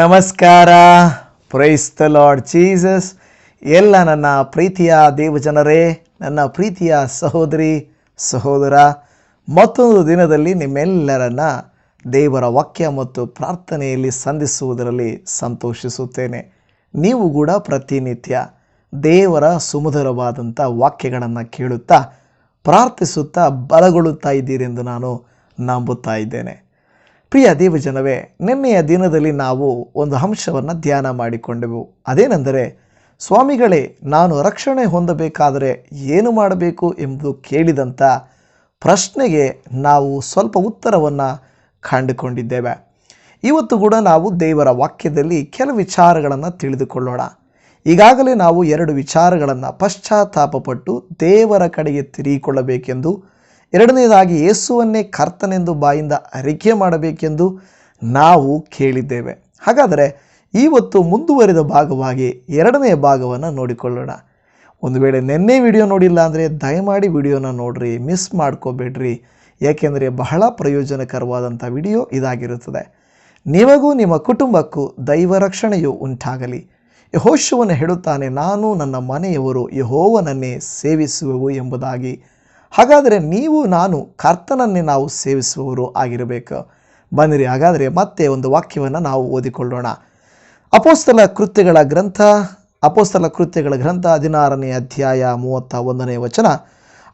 ನಮಸ್ಕಾರ. Price the lord Jesus ಎಲ್ಲ ನನ್ನ ಪ್ರೀತಿಯ ದೇವಜನರೇ, ನನ್ನ ಪ್ರೀತಿಯ ಸಹೋದರಿ, ಸಹೋದರ, ಮತ್ತೊಂದು ದಿನದಲ್ಲಿ ನಿಮ್ಮೆಲ್ಲರನ್ನ ದೇವರ ವಾಕ್ಯ ಮತ್ತು ಪ್ರಾರ್ಥನೆಯಲ್ಲಿ ಸಂಧಿಸುವುದರಲ್ಲಿ ಸಂತೋಷಿಸುತ್ತೇನೆ. ನೀವು ಕೂಡ ಪ್ರತಿನಿತ್ಯ ದೇವರ ಸುಮಧುರವಾದಂಥ ವಾಕ್ಯಗಳನ್ನು ಕೇಳುತ್ತಾ, ಪ್ರಾರ್ಥಿಸುತ್ತಾ, ಬಲಗೊಳ್ಳುತ್ತಾ ಇದ್ದೀರೆಂದು ನಾನು ನಂಬುತ್ತಾ ಇದ್ದೇನೆ. ಪ್ರಿಯ ದೇವಜನವೇ, ನಿನ್ನೆಯ ದಿನದಲ್ಲಿ ನಾವು ಒಂದು ಅಂಶವನ್ನು ಧ್ಯಾನ ಮಾಡಿಕೊಂಡೆವು. ಅದೇನೆಂದರೆ, ಸ್ವಾಮಿಗಳೇ, ನಾನು ರಕ್ಷಣೆ ಹೊಂದಬೇಕಾದರೆ ಏನು ಮಾಡಬೇಕು ಎಂದು ಕೇಳಿದಂಥ ಪ್ರಶ್ನೆಗೆ ನಾವು ಸ್ವಲ್ಪ ಉತ್ತರವನ್ನು ಕಂಡುಕೊಂಡಿದ್ದೇವೆ. ಇವತ್ತು ಕೂಡ ನಾವು ದೇವರ ವಾಕ್ಯದಲ್ಲಿ ಕೆಲವು ವಿಚಾರಗಳನ್ನು ತಿಳಿದುಕೊಳ್ಳೋಣ. ಈಗಾಗಲೇ ನಾವು ಎರಡು ವಿಚಾರಗಳನ್ನು ಪಶ್ಚಾತ್ತಾಪಪಟ್ಟು ದೇವರ ಕಡೆಗೆ ತಿರುಗಿಕೊಳ್ಳಬೇಕೆಂದು ಎರಡನೇದಾಗಿ ಯೇಸುವನ್ನೇ ಕರ್ತನೆಂದು ಬಾಯಿಂದ ಅರಿಕೆ ಮಾಡಬೇಕೆಂದು ನಾವು ಕೇಳಿದ್ದೇವೆ. ಹಾಗಾದರೆ ಇವತ್ತು ಮುಂದುವರಿದ ಭಾಗವಾಗಿ ಎರಡನೇ ಭಾಗವನ್ನು ನೋಡಿಕೊಳ್ಳೋಣ. ಒಂದು ವೇಳೆ ನಿನ್ನೆ ವಿಡಿಯೋ ನೋಡಿಲ್ಲ ಅಂದರೆ ದಯಮಾಡಿ ವಿಡಿಯೋನ ನೋಡಿರಿ, ಮಿಸ್ ಮಾಡ್ಕೋಬೇಡ್ರಿ. ಏಕೆಂದರೆ ಬಹಳ ಪ್ರಯೋಜನಕರವಾದಂಥ ವಿಡಿಯೋ ಇದಾಗಿರುತ್ತದೆ. ನಿಮಗೂ ನಿಮ್ಮ ಕುಟುಂಬಕ್ಕೂ ದೈವ ರಕ್ಷಣೆಯು ಉಂಟಾಗಲಿ. ಯಹೋಶುವನು ಹೇಳುತ್ತಾನೆ, ನಾನು ನನ್ನ ಮನೆಯವರು ಯಹೋವನನ್ನೇ ಸೇವಿಸುವೆವು ಎಂಬುದಾಗಿ ಹಾಗಾದರೆ ನೀವು, ನಾನು, ಕರ್ತನನ್ನೇ ನಾವು ಸೇವಿಸುವವರು ಆಗಿರಬೇಕು. ಬನ್ನಿರಿ ಹಾಗಾದರೆ ಮತ್ತೆ ಒಂದು ವಾಕ್ಯವನ್ನು ನಾವು ಓದಿಕೊಳ್ಳೋಣ. ಅಪೋಸ್ತಲ ಕೃತ್ಯಗಳ ಗ್ರಂಥ, ಅಪೋಸ್ತಲ ಕೃತ್ಯಗಳ ಗ್ರಂಥ ಹದಿನಾರನೇ ಅಧ್ಯಾಯ ಮೂವತ್ತ ಒಂದನೇ ವಚನ.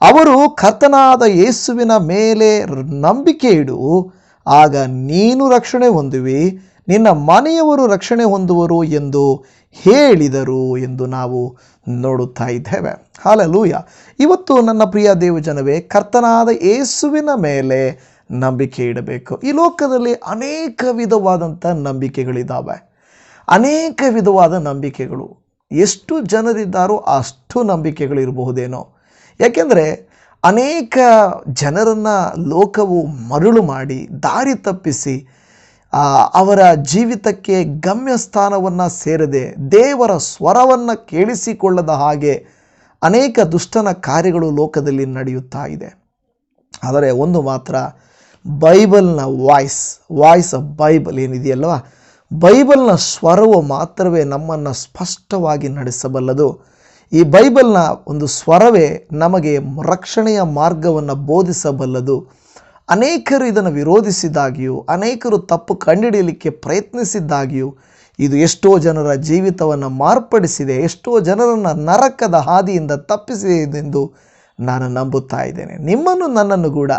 ಅವರು ಕರ್ತನಾದ ಯೇಸುವಿನ ಮೇಲೆ ನಂಬಿಕೆ ಇಡು, ಆಗ ನೀನು ರಕ್ಷಣೆ ಹೊಂದುವಿ, ನಿನ್ನ ಮನೆಯವರು ರಕ್ಷಣೆ ಹೊಂದುವರು ಎಂದು ಹೇಳಿದರು ಎಂದು ನಾವು ನೋಡುತ್ತಾ ಇದ್ದೇವೆ. ಹಾಲಲೂಯ. ಇವತ್ತು ನನ್ನ ಪ್ರಿಯ ದೇವಜನವೇ, ಕರ್ತನಾದ ಯೇಸುವಿನ ಮೇಲೆ ನಂಬಿಕೆ ಇಡಬೇಕು. ಈ ಲೋಕದಲ್ಲಿ ಅನೇಕ ವಿಧವಾದಂಥ ನಂಬಿಕೆಗಳಿದ್ದಾವೆ ಅನೇಕ ವಿಧವಾದ ನಂಬಿಕೆಗಳು. ಎಷ್ಟು ಜನರಿದ್ದಾರೋ ಅಷ್ಟು ನಂಬಿಕೆಗಳಿರಬಹುದೇನೋ. ಯಾಕೆಂದರೆ ಅನೇಕ ಜನರನ್ನು ಲೋಕವು ಮರಳು ಮಾಡಿ, ದಾರಿ ತಪ್ಪಿಸಿ ಅವರ ಜೀವಿತಕ್ಕೆ ಗಮ್ಯಸ್ಥಾನವನ್ನು ಸೇರದೆ ದೇವರ ಸ್ವರವನ್ನು ಕೇಳಿಸಿಕೊಳ್ಳದ ಹಾಗೆ ಅನೇಕ ದುಷ್ಟನ ಕಾರ್ಯಗಳು ಲೋಕದಲ್ಲಿ ನಡೆಯುತ್ತಾ ಇದೆ. ಆದರೆ ಒಂದು ಮಾತ್ರ, ಬೈಬಲ್ನ ವಾಯ್ಸ್ ವಾಯ್ಸ್ ಆಫ್ ಬೈಬಲ್ ಏನಿದೆಯಲ್ವ? ಬೈಬಲ್ನ ಸ್ವರವು ಮಾತ್ರವೇ ನಮ್ಮನ್ನು ಸ್ಪಷ್ಟವಾಗಿ ನಡೆಸಬಲ್ಲದು. ಈ ಬೈಬಲ್ನ ಒಂದು ಸ್ವರವೇ ನಮಗೆ ರಕ್ಷಣೆಯ ಮಾರ್ಗವನ್ನು ಬೋಧಿಸಬಲ್ಲದು. ಅನೇಕರು ಇದನ್ನು ವಿರೋಧಿಸಿದಾಗಿಯೂ, ಅನೇಕರು ತಪ್ಪು ಕಂಡುಹಿಡಿಯಲಿಕ್ಕೆ ಪ್ರಯತ್ನಿಸಿದ್ದಾಗಿಯೂ ಇದು ಎಷ್ಟೋ ಜನರ ಜೀವಿತವನ್ನು ಮಾರ್ಪಡಿಸಿದೆ, ಎಷ್ಟೋ ಜನರನ್ನು ನರಕದ ಹಾದಿಯಿಂದ ತಪ್ಪಿಸಿದೆ ಎಂದು ನಾನು ನಂಬುತ್ತಾ ಇದ್ದೇನೆ. ನಿಮ್ಮನ್ನು ನನ್ನನ್ನು ಕೂಡ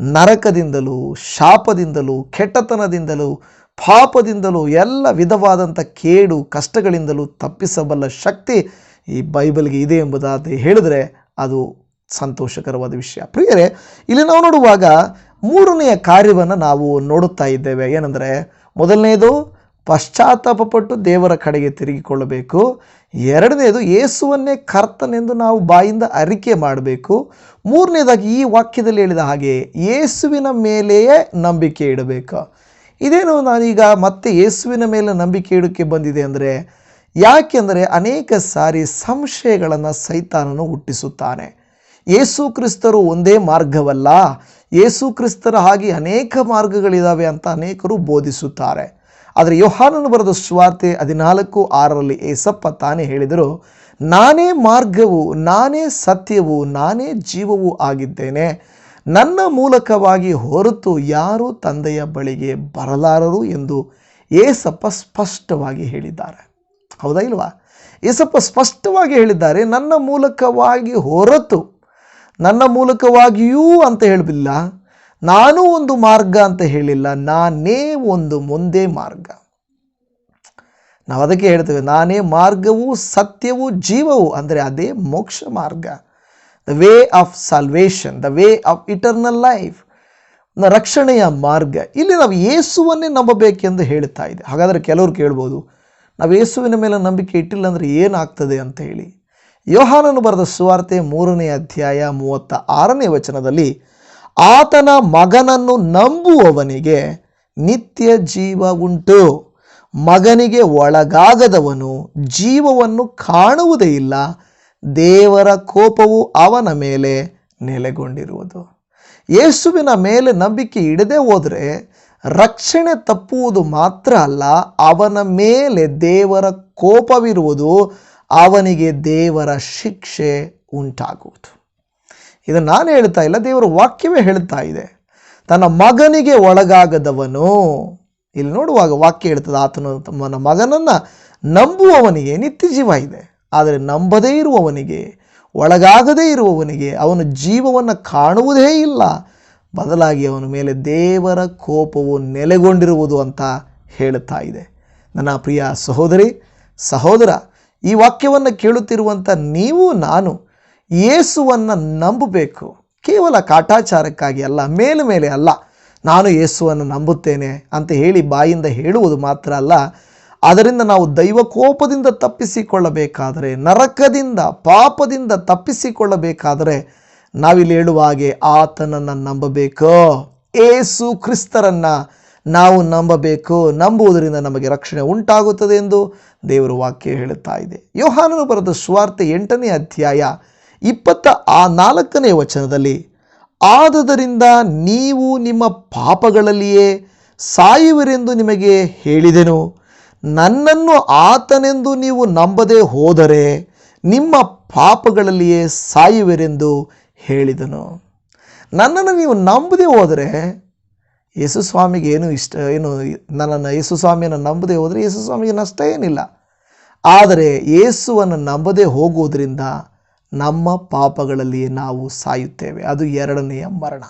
ನರಕದಿಂದಲೂ, ಶಾಪದಿಂದಲೂ, ಕೆಟ್ಟತನದಿಂದಲೂ, ಪಾಪದಿಂದಲೂ, ಎಲ್ಲ ವಿಧವಾದಂಥ ಕೇಡು ಕಷ್ಟಗಳಿಂದಲೂ ತಪ್ಪಿಸಬಲ್ಲ ಶಕ್ತಿ ಈ ಬೈಬಲ್ಗೆ ಇದೆ ಎಂಬುದಾದ ಹೇಳಿದರೆ ಅದು ಸಂತೋಷಕರವಾದ ವಿಷಯ. ಪ್ರಿಯರೇ, ಇಲ್ಲಿ ನಾವು ನೋಡುವಾಗ ಮೂರನೆಯ ಕಾರ್ಯವನ್ನು ನಾವು ನೋಡುತ್ತಾ ಇದ್ದೇವೆ. ಏನಂದರೆ, ಮೊದಲನೆಯದು, ಪಶ್ಚಾತ್ತಾಪಪಟ್ಟು ದೇವರ ಕಡೆಗೆ ತಿರುಗಿಕೊಳ್ಳಬೇಕು. ಎರಡನೇದು ಯೇಸುವನ್ನೇ ಕರ್ತನೆಂದು ನಾವು ಬಾಯಿಂದ ಅರಿಕೆ ಮಾಡಬೇಕು. ಮೂರನೇದಾಗಿ ಈ ವಾಕ್ಯದಲ್ಲಿ ಹೇಳಿದ ಹಾಗೆ, ಯೇಸುವಿನ ಮೇಲೆಯೇ ನಂಬಿಕೆ ಇಡಬೇಕು. ಇದೇನು ನಾನೀಗ ಮತ್ತೆ ಯೇಸುವಿನ ಮೇಲೆ ನಂಬಿಕೆ ಇಡೋಕ್ಕೆ ಬಂದಿದೆ ಅಂದರೆ, ಯಾಕೆಂದರೆ ಅನೇಕ ಸಾರಿ ಸಂಶಯಗಳನ್ನು ಸೈತಾನನು ಹುಟ್ಟಿಸುತ್ತಾನೆ. ಯೇಸು ಕ್ರಿಸ್ತರು ಒಂದೇ ಮಾರ್ಗವಲ್ಲ. ಯೇಸು ಕ್ರಿಸ್ತರ ಹಾಗೆ ಅನೇಕ ಮಾರ್ಗಗಳಿದ್ದಾವೆ ಅಂತ ಅನೇಕರು ಬೋಧಿಸುತ್ತಾರೆ. ಆದರೆ ಯೋಹಾನನು ಬರೆದ ಸ್ವಾರ್ತೆ ಹದಿನಾಲ್ಕು ಆರರಲ್ಲಿ ಏಸಪ್ಪ ತಾನೇ ಹೇಳಿದರು, ನಾನೇ ಮಾರ್ಗವು, ನಾನೇ ಸತ್ಯವು, ನಾನೇ ಜೀವವು ಆಗಿದ್ದೇನೆ. ನನ್ನ ಮೂಲಕವಾಗಿ ಹೊರತು ಯಾರೂ ತಂದೆಯ ಬಳಿಗೆ ಬರಲಾರರು ಎಂದು ಏಸಪ್ಪ ಸ್ಪಷ್ಟವಾಗಿ ಹೇಳಿದ್ದಾರೆ. ಹೌದಾ ಇಲ್ವಾ? ಏಸಪ್ಪ ಸ್ಪಷ್ಟವಾಗಿ ಹೇಳಿದ್ದಾರೆ, ನನ್ನ ಮೂಲಕವಾಗಿ ಹೊರತು ನನ್ನ ಮೂಲಕವಾಗಿಯೂ ಅಂತ ಹೇಳಲಿಲ್ಲ ನಾನು ಒಂದು ಮಾರ್ಗ ಅಂತ ಹೇಳಿಲ್ಲ. ನಾನೇ ಒಂದು ಮುಂದೆ ಮಾರ್ಗ. ನಾವು ಅದಕ್ಕೆ ಹೇಳ್ತೇವೆ, ನಾನೇ ಮಾರ್ಗವು ಸತ್ಯವು ಜೀವವು, ಅಂದರೆ ಅದೇ ಮೋಕ್ಷ ಮಾರ್ಗ. The way of salvation the way of eternal life ರಕ್ಷಣೆಯ ಮಾರ್ಗ. ಇಲ್ಲಿ ನಾವು ಯೇಸುವನ್ನೇ ನಂಬಬೇಕೆಂದು ಹೇಳ್ತಾ ಇದೆ. ಹಾಗಾದರೆ ಕೆಲವರು ಕೇಳ್ಬೋದು, ನಾವು ಯೇಸುವಿನ ಮೇಲೆ ನಂಬಿಕೆ ಇಟ್ಟಿಲ್ಲ ಅಂದರೆ ಏನಾಗ್ತದೆ ಅಂತ ಹೇಳಿ. ಯೋಹಾನನು ಬರೆದ ಸುವಾರ್ತೆ ಮೂರನೇ ಅಧ್ಯಾಯ ಮೂವತ್ತ ಆರನೇ ವಚನದಲ್ಲಿ, ಆತನ ಮಗನನ್ನು ನಂಬುವವನಿಗೆ ನಿತ್ಯ ಜೀವ ಉಂಟು. ಮಗನಿಗೆ ಒಳಗಾಗದವನು ಜೀವವನ್ನು ಕಾಣುವುದೇ ಇಲ್ಲ. ದೇವರ ಕೋಪವು ಅವನ ಮೇಲೆ ನೆಲೆಗೊಂಡಿರುವುದು. ಯೇಸುವಿನ ಮೇಲೆ ನಂಬಿಕೆ ಇಡದೆ ಹೋದರೆ ರಕ್ಷಣೆ ತಪ್ಪುವುದು ಮಾತ್ರ ಅಲ್ಲ, ಅವನ ಮೇಲೆ ದೇವರ ಕೋಪವಿರುವುದು ಅವನಿಗೆ ದೇವರ ಶಿಕ್ಷೆ ಉಂಟಾಗುವುದು. ಇದು ನಾನು ಹೇಳ್ತಾ ಇಲ್ಲ, ದೇವರ ವಾಕ್ಯವೇ ಹೇಳ್ತಾ ಇದೆ. ತನ್ನ ಮಗನಿಗೆ ಒಳಗಾಗದವನು, ಇಲ್ಲಿ ನೋಡುವಾಗ ವಾಕ್ಯ ಹೇಳ್ತದೆ, ಆತನು ತಮ್ಮನ ಮಗನನ್ನು ನಂಬುವವನಿಗೆ ನಿತ್ಯ ಜೀವ ಇದೆ. ಆದರೆ ನಂಬದೇ ಇರುವವನಿಗೆ, ಒಳಗಾಗದೇ ಇರುವವನಿಗೆ ಅವನು ಜೀವವನ್ನು ಕಾಣುವುದೇ ಇಲ್ಲ. ಬದಲಾಗಿ ಅವನ ಮೇಲೆ ದೇವರ ಕೋಪವು ನೆಲೆಗೊಂಡಿರುವುದು ಅಂತ ಹೇಳುತ್ತಾ ಇದೆ. ನನ್ನ ಪ್ರಿಯ ಸಹೋದರಿ, ಸಹೋದರ ಈ ವಾಕ್ಯವನ್ನು ಕೇಳುತ್ತಿರುವಂಥ ನೀವು, ನಾನು ಏಸುವನ್ನು ನಂಬಬೇಕು. ಕೇವಲ ಕಾಟಾಚಾರಕ್ಕಾಗಿ ಅಲ್ಲ, ಮೇಲೆ ಮೇಲೆ ಅಲ್ಲ, ನಾನು ಏಸುವನ್ನು ನಂಬುತ್ತೇನೆ ಅಂತ ಹೇಳಿ ಬಾಯಿಂದ ಹೇಳುವುದು ಮಾತ್ರ ಅಲ್ಲ. ಅದರಿಂದ ನಾವು ದೈವ ಕೋಪದಿಂದ ತಪ್ಪಿಸಿಕೊಳ್ಳಬೇಕಾದರೆ, ನರಕದಿಂದ, ಪಾಪದಿಂದ ತಪ್ಪಿಸಿಕೊಳ್ಳಬೇಕಾದರೆ, ನಾವಿಲ್ಲಿ ಹೇಳುವ ಹಾಗೆ ಆತನನ್ನು ನಂಬಬೇಕು. ಏಸು ಕ್ರಿಸ್ತರನ್ನು ನಾವು ನಂಬಬೇಕು, ನಂಬುವುದರಿಂದ ನಮಗೆ ರಕ್ಷಣೆ ಉಂಟಾಗುತ್ತದೆ ಎಂದು ದೇವರ ವಾಕ್ಯ ಹೇಳುತ್ತಾ ಇದೆ. ಯೋಹಾನನು ಬರೆದ ಸ್ವಾರ್ಥ ಎಂಟನೇ ಅಧ್ಯಾಯ ಇಪ್ಪತ್ತ ಆ ನಾಲ್ಕನೇ ವಚನದಲ್ಲಿ, ಆದುದರಿಂದ ನೀವು ನಿಮ್ಮ ಪಾಪಗಳಲ್ಲಿಯೇ ಸಾಯುವರೆಂದು ನಿಮಗೆ ಹೇಳಿದೆನು. ನನ್ನನ್ನು ಆತನೆಂದು ನೀವು ನಂಬದೆ ಹೋದರೆ ನಿಮ್ಮ ಪಾಪಗಳಲ್ಲಿಯೇ ಸಾಯುವರೆಂದು ಹೇಳಿದನು. ನನ್ನನ್ನು ನೀವು ನಂಬದೆ ಹೋದರೆ ಯೇಸು ಸ್ವಾಮಿಗೆ ಏನು ಇಷ್ಟ, ಏನು ನನ್ನನ್ನು ಯೇಸು ಸ್ವಾಮಿಯನ್ನು ನಂಬದೆ ಹೋದರೆ ಯೇಸು ಸ್ವಾಮಿಗೆ ನಷ್ಟ ಏನಿಲ್ಲ. ಆದರೆ ಯೇಸುವನ್ನು ನಂಬದೇ ಹೋಗುವುದರಿಂದ ನಮ್ಮ ಪಾಪಗಳಲ್ಲಿ ನಾವು ಸಾಯುತ್ತೇವೆ. ಅದು ಎರಡನೆಯ ಮರಣ.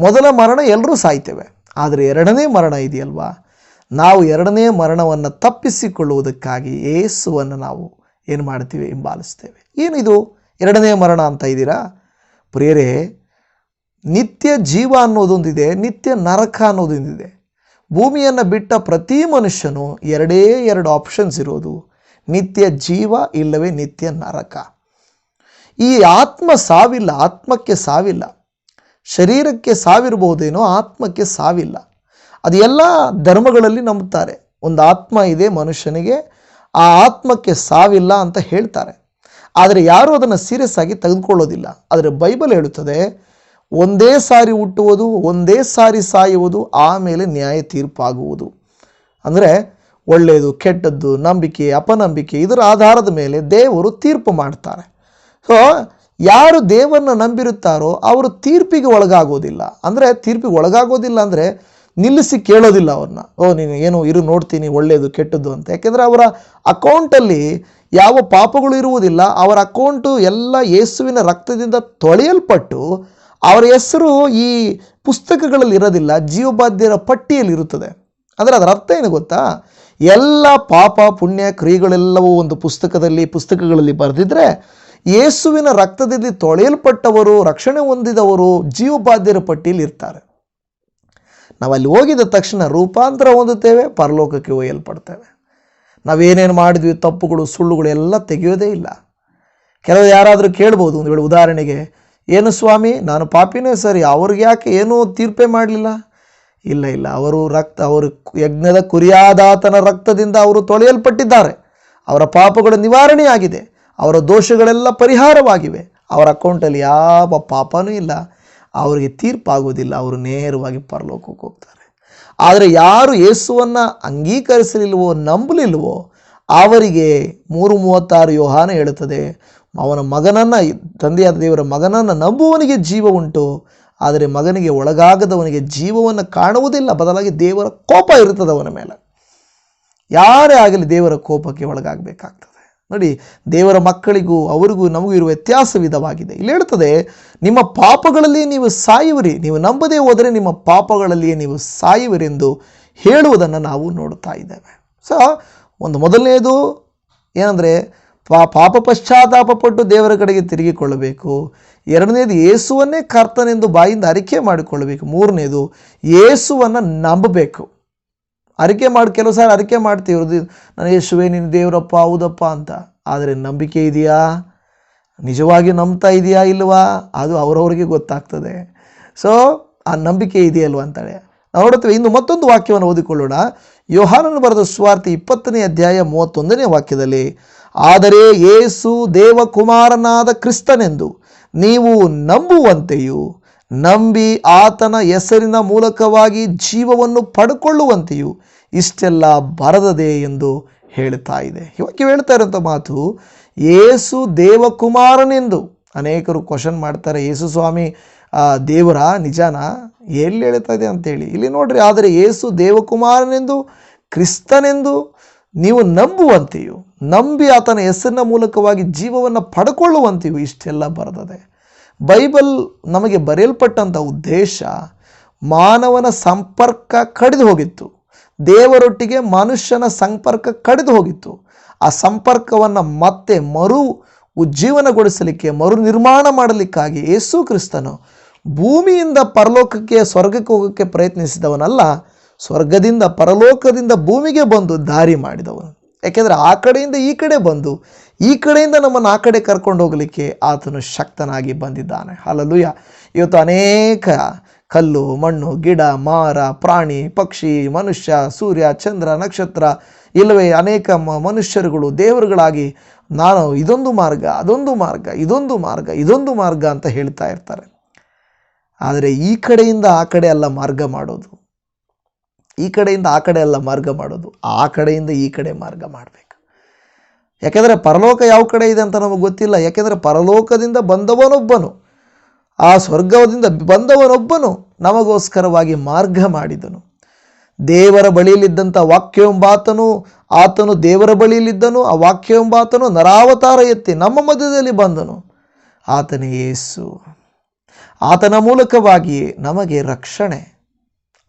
ಮೊದಲ ಮರಣ ಎಲ್ಲರೂ ಸಾಯ್ತೇವೆ. ಆದರೆ ಎರಡನೇ ಮರಣ ಇದೆಯಲ್ವಾ? ನಾವು ಎರಡನೇ ಮರಣವನ್ನು ತಪ್ಪಿಸಿಕೊಳ್ಳುವುದಕ್ಕಾಗಿ ಯೇಸುವನ್ನು ನಾವು ಏನು ಮಾಡ್ತೀವಿ ಹಿಂಬಾಲಿಸ್ತೇವೆ ಏನಿದು? ಎರಡನೇ ಮರಣ ಅಂತ ಇದ್ದೀರಾ? ಪ್ರಿಯರೇ ನಿತ್ಯ ಜೀವ ಅನ್ನೋದೊಂದಿದೆ, ನಿತ್ಯ ನರಕ ಅನ್ನೋದೊಂದಿದೆ. ಭೂಮಿಯನ್ನು ಬಿಟ್ಟ ಪ್ರತಿ ಮನುಷ್ಯನು ಎರಡೇ ಎರಡು ಆಪ್ಷನ್ಸ್ ಇರೋದು, ನಿತ್ಯ ಜೀವ ಇಲ್ಲವೇ ನಿತ್ಯ ನರಕ. ಈ ಆತ್ಮ ಸಾವಿಲ್ಲ, ಆತ್ಮಕ್ಕೆ ಸಾವಿಲ್ಲ. ಶರೀರಕ್ಕೆ ಸಾವಿರಬಹುದೇನೋ ಆತ್ಮಕ್ಕೆ ಸಾವಿಲ್ಲ. ಅದು ಎಲ್ಲ ಧರ್ಮಗಳಲ್ಲಿ ನಂಬುತ್ತಾರೆ ಒಂದು ಆತ್ಮ ಇದೆ ಮನುಷ್ಯನಿಗೆ, ಆ ಆತ್ಮಕ್ಕೆ ಸಾವಿಲ್ಲ ಅಂತ ಹೇಳ್ತಾರೆ. ಆದರೆ ಯಾರೂ ಅದನ್ನು ಸೀರಿಯಸ್ ಆಗಿ ತೆಗೆದುಕೊಳ್ಳೋದಿಲ್ಲ. ಆದರೆ ಬೈಬಲ್ ಹೇಳುತ್ತದೆ ಒಂದೇ ಸಾರಿ ಹುಟ್ಟುವುದು, ಒಂದೇ ಸಾರಿ ಸಾಯುವುದು ಆಮೇಲೆ ನ್ಯಾಯ ತೀರ್ಪಾಗುವುದು. ಅಂದರೆ ಒಳ್ಳೆಯದು, ಕೆಟ್ಟದ್ದು, ನಂಬಿಕೆ, ಅಪನಂಬಿಕೆ, ಇದರ ಆಧಾರದ ಮೇಲೆ ದೇವರು ತೀರ್ಪು ಮಾಡ್ತಾರೆ. ಸೊ ಯಾರು ದೇವರನ್ನ ನಂಬಿರುತ್ತಾರೋ ಅವರು ತೀರ್ಪಿಗೆ ಒಳಗಾಗೋದಿಲ್ಲ. ಅಂದರೆ ತೀರ್ಪಿಗೆ ಒಳಗಾಗೋದಿಲ್ಲ ಅಂದರೆ ನಿಲ್ಲಿಸಿ ಕೇಳೋದಿಲ್ಲ ಅವ್ರನ್ನ. ಓ, ನೀನು ಏನು ಇರು, ನೋಡ್ತೀನಿ, ಒಳ್ಳೆಯದು, ಕೆಟ್ಟದ್ದು ಅಂತ. ಯಾಕೆಂದರೆ ಅವರ ಅಕೌಂಟಲ್ಲಿ ಯಾವ ಪಾಪಗಳು ಇರುವುದಿಲ್ಲ, ಅವರ ಅಕೌಂಟು ಎಲ್ಲ ಯೇಸುವಿನ ರಕ್ತದಿಂದ ತೊಳೆಯಲ್ಪಟ್ಟು ಅವರ ಹೆಸರು ಈ ಪುಸ್ತಕಗಳಲ್ಲಿ ಇರೋದಿಲ್ಲ, ಜೀವಬಾಧ್ಯರ ಪಟ್ಟಿಯಲ್ಲಿ ಇರುತ್ತದೆ. ಅಂದರೆ ಅದರ ಅರ್ಥ ಏನು ಗೊತ್ತಾ? ಎಲ್ಲ ಪಾಪ, ಪುಣ್ಯ ಕ್ರಿಯೆಗಳೆಲ್ಲವೂ ಒಂದು ಪುಸ್ತಕದಲ್ಲಿ, ಪುಸ್ತಕಗಳಲ್ಲಿ ಬರೆದಿದ್ರೆ ಯೇಸುವಿನ ರಕ್ತದಲ್ಲಿ ತೊಳೆಯಲ್ಪಟ್ಟವರು, ರಕ್ಷಣೆ ಹೊಂದಿದವರು, ಜೀವಬಾಧ್ಯರ ಪಟ್ಟಿಯಲ್ಲಿ ಇರ್ತಾರೆ. ನಾವು ಅಲ್ಲಿ ಹೋಗಿದ ತಕ್ಷಣ ರೂಪಾಂತರ ಹೊಂದುತ್ತೇವೆ, ಪರಲೋಕಕ್ಕೆ ಒಯ್ಯಲ್ಪಡ್ತೇವೆ. ನಾವೇನೇನು ಮಾಡಿದ್ವಿ, ತಪ್ಪುಗಳು, ಸುಳ್ಳುಗಳು ಎಲ್ಲ ತೆಗೆಯೋದೇ ಇಲ್ಲ. ಕೆಲವು ಯಾರಾದರೂ ಕೇಳ್ಬೋದು, ಒಂದು ವೇಳೆ ಉದಾಹರಣೆಗೆ ಏನು ಸ್ವಾಮಿ, ನಾನು ಪಾಪಿನೇ ಸರಿ, ಅವ್ರಿಗೆ ಯಾಕೆ ಏನೂ ತೀರ್ಪೇ ಮಾಡಲಿಲ್ಲ? ಇಲ್ಲ ಇಲ್ಲ, ಅವರು ರಕ್ತ, ಅವರು ಯಜ್ಞದ ಕುರಿಯಾದಾತನ ರಕ್ತದಿಂದ ಅವರು ತೊಳೆಯಲ್ಪಟ್ಟಿದ್ದಾರೆ. ಅವರ ಪಾಪಗಳು ನಿವಾರಣೆಯಾಗಿದೆ. ಅವರ ದೋಷಗಳೆಲ್ಲ ಪರಿಹಾರವಾಗಿವೆ. ಅವರ ಅಕೌಂಟಲ್ಲಿ ಯಾವ ಪಾಪನೂ ಇಲ್ಲ. ಅವರಿಗೆ ತೀರ್ಪಾಗುವುದಿಲ್ಲ. ಅವರು ನೇರವಾಗಿ ಪರಲೋಕಕ್ಕೆ ಹೋಗ್ತಾರೆ. ಆದರೆ ಯಾರು ಯೇಸುವನ್ನು ಅಂಗೀಕರಿಸಲಿಲ್ವೋ ನಂಬಲಿಲ್ವೋ ಅವರಿಗೆ ಮೂರು ಮೂವತ್ತಾರು ಯೋಹಾನ ಹೇಳುತ್ತದೆ. ಅವನ ಮಗನನ್ನು, ತಂದೆಯಾದ ದೇವರ ಮಗನನ್ನು ನಂಬುವವನಿಗೆ ಜೀವ ಉಂಟು. ಆದರೆ ಮಗನಿಗೆ ಒಳಗಾಗದವನಿಗೆ ಜೀವವನ್ನು ಕಾಣುವುದಿಲ್ಲ. ಬದಲಾಗಿ ದೇವರ ಕೋಪ ಇರುತ್ತದೆ ಅವನ ಮೇಲೆ. ಯಾರೇ ಆಗಲಿ ದೇವರ ಕೋಪಕ್ಕೆ ಒಳಗಾಗಬೇಕಾಗ್ತದೆ. ನೋಡಿ, ದೇವರ ಮಕ್ಕಳಿಗೂ ಅವರಿಗೂ ನಮಗೂ ಇರುವ ವ್ಯತ್ಯಾಸ ವಿಧವಾಗಿದೆ. ಇಲ್ಲಿ ಹೇಳ್ತದೆ, ನಿಮ್ಮ ಪಾಪಗಳಲ್ಲಿ ನೀವು ಸಾಯುವಿರಿ. ನೀವು ನಂಬದೇ ಹೋದರೆ ನಿಮ್ಮ ಪಾಪಗಳಲ್ಲಿಯೇ ನೀವು ಸಾಯುವಿರೆಂದು ಹೇಳುವುದನ್ನು ನಾವು ನೋಡ್ತಾ ಇದ್ದೇವೆ. ಸೊ ಒಂದು ಮೊದಲನೆಯದು ಏನಂದರೆ ಪಾ, ಪಾಪ ಪಶ್ಚಾತ್ತಾಪಪಟ್ಟು ದೇವರ ಕಡೆಗೆ ತಿರುಗಿಕೊಳ್ಳಬೇಕು. ಎರಡನೇದು ಯೇಸುವನ್ನೇ ಕರ್ತನೆಂದು ಬಾಯಿಂದ ಅರಿಕೆ ಮಾಡಿಕೊಳ್ಳಬೇಕು. ಮೂರನೇದು ಏಸುವನ್ನು ನಂಬಬೇಕು. ಅರಿಕೆ ಮಾಡಿ, ಕೆಲವು ಸಾರಿ ಅರಿಕೆ ಮಾಡ್ತೀವಿ ನಾನು ಯೇಸುವೆ, ನೀನು ದೇವರಪ್ಪ, ಹೌದಪ್ಪ ಅಂತ. ಆದರೆ ನಂಬಿಕೆ ಇದೆಯಾ? ನಿಜವಾಗಿ ನಂಬ್ತಾ ಇದೆಯಾ ಇಲ್ವಾ? ಅದು ಅವರವರಿಗೆ ಗೊತ್ತಾಗ್ತದೆ. ಸೊ ಆ ನಂಬಿಕೆ ಇದೆಯಲ್ವ ಅಂತಾಳೆ. ನಾವು ನೋಡುತ್ತೇವೆ, ಇನ್ನು ಮತ್ತೊಂದು ವಾಕ್ಯವನ್ನು ಓದಿಕೊಳ್ಳೋಣ. ಯೋಹಾನನು ಬರೆದ ಸ್ವಾರ್ಥಿ ಇಪ್ಪತ್ತನೇ ಅಧ್ಯಾಯ ಮೂವತ್ತೊಂದನೇ ವಾಕ್ಯದಲ್ಲಿ ಆದರೆ ಯೇಸು ದೇವಕುಮಾರನಾದ ಕ್ರಿಸ್ತನೆಂದು ನೀವು ನಂಬುವಂತೆಯೂ ನಂಬಿ ಆತನ ಹೆಸರಿನ ಮೂಲಕವಾಗಿ ಜೀವವನ್ನು ಪಡ್ಕೊಳ್ಳುವಂತೆಯೂ ಇಷ್ಟೆಲ್ಲ ಬರದದೆ ಎಂದು ಹೇಳ್ತಾ ಇದೆ. ಇವಾಗ ಹೇಳ್ತಾ ಇರೋಂಥ ಮಾತು ಏಸು ದೇವಕುಮಾರನೆಂದು ಅನೇಕರು ಕ್ವಶನ್ ಮಾಡ್ತಾರೆ. ಯೇಸು ಸ್ವಾಮಿ ದೇವರ ನಿಜಾನ ಎಲ್ಲಿ ಹೇಳ್ತಾ ಇದೆ ಅಂತೇಳಿ. ಇಲ್ಲಿ ನೋಡ್ರಿ, ಆದರೆ ಏಸು ದೇವಕುಮಾರನೆಂದು, ಕ್ರಿಸ್ತನೆಂದು ನೀವು ನಂಬುವಂತೆಯೂ, ನಂಬಿ ಆತನ ಹೆಸರಿನ ಮೂಲಕವಾಗಿ ಜೀವವನ್ನು ಪಡ್ಕೊಳ್ಳುವಂತೆಯೂ ಇಷ್ಟೆಲ್ಲ ಬರೆದದೆ. ಬೈಬಲ್ ನಮಗೆ ಬರೆಯಲ್ಪಟ್ಟಂಥ ಉದ್ದೇಶ ಮಾನವನ ಸಂಪರ್ಕ ಕಡಿದು ಹೋಗಿತ್ತು. ದೇವರೊಟ್ಟಿಗೆ ಮನುಷ್ಯನ ಸಂಪರ್ಕ ಕಡಿದು ಹೋಗಿತ್ತು. ಆ ಸಂಪರ್ಕವನ್ನು ಮತ್ತೆ ಮರು ಉಜ್ಜೀವನಗೊಳಿಸಲಿಕ್ಕೆ, ಮರು ನಿರ್ಮಾಣ ಮಾಡಲಿಕ್ಕಾಗಿ ಯೇಸು ಕ್ರಿಸ್ತನು ಭೂಮಿಯಿಂದ ಪರಲೋಕಕ್ಕೆ, ಸ್ವರ್ಗಕ್ಕೆ ಹೋಗೋಕ್ಕೆ ಪ್ರಯತ್ನಿಸಿದವನಲ್ಲ ಸ್ವರ್ಗದಿಂದ ಪರಲೋಕದಿಂದ ಭೂಮಿಗೆ ಬಂದು ದಾರಿ ಮಾಡಿದವನು. ಯಾಕೆಂದರೆ ಆ ಕಡೆಯಿಂದ ಈ ಕಡೆ ಬಂದು, ಈ ಕಡೆಯಿಂದ ನಮ್ಮನ್ನು ಆ ಕಡೆ ಕರ್ಕೊಂಡು ಹೋಗಲಿಕ್ಕೆ ಆತನು ಶಕ್ತನಾಗಿ ಬಂದಿದ್ದಾನೆ. ಹಾಲಲ್ಲೂಯ. ಇವತ್ತು ಅನೇಕ ಕಲ್ಲು, ಮಣ್ಣು, ಗಿಡ, ಮಾರ, ಪ್ರಾಣಿ, ಪಕ್ಷಿ, ಮನುಷ್ಯ, ಸೂರ್ಯ, ಚಂದ್ರ, ನಕ್ಷತ್ರ, ಇಲ್ಲವೇ ಅನೇಕ ಮನುಷ್ಯರುಗಳು, ದೇವರುಗಳಾಗಿ ನಾನು ಇದೊಂದು ಮಾರ್ಗ, ಅದೊಂದು ಮಾರ್ಗ, ಇದೊಂದು ಮಾರ್ಗ ಇದೊಂದು ಮಾರ್ಗ ಅಂತ ಹೇಳ್ತಾ ಇರ್ತಾರೆ. ಆದರೆ ಈ ಕಡೆಯಿಂದ ಆ ಕಡೆ ಅಲ್ಲ ಮಾರ್ಗ ಮಾಡೋದು ಈ ಕಡೆಯಿಂದ ಆ ಕಡೆ ಅಲ್ಲ ಮಾರ್ಗ ಮಾಡೋದು, ಆ ಕಡೆಯಿಂದ ಈ ಕಡೆ ಮಾರ್ಗ ಮಾಡಬೇಕು. ಯಾಕೆಂದರೆ ಪರಲೋಕ ಯಾವ ಕಡೆ ಇದೆ ಅಂತ ನಮಗೆ ಗೊತ್ತಿಲ್ಲ. ಯಾಕೆಂದರೆ ಪರಲೋಕದಿಂದ ಬಂದವನೊಬ್ಬನು, ಆ ಸ್ವರ್ಗದಿಂದ ಬಂದವನೊಬ್ಬನು ನಮಗೋಸ್ಕರವಾಗಿ ಮಾರ್ಗ ಮಾಡಿದನು. ದೇವರ ಬಳಿಯಲ್ಲಿದ್ದಂಥ ವಾಕ್ಯವೆಂಬಾತನು, ಆತನು ದೇವರ ಬಳಿಯಲ್ಲಿದ್ದನು, ಆ ವಾಕ್ಯವೆಂಬಾತನು ನರಾವತಾರ ಎತ್ತಿ ನಮ್ಮ ಮಧ್ಯದಲ್ಲಿ ಬಂದನು. ಆತನೇ ಯೇಸು. ಆತನ ಮೂಲಕವಾಗಿಯೇ ನಮಗೆ ರಕ್ಷಣೆ.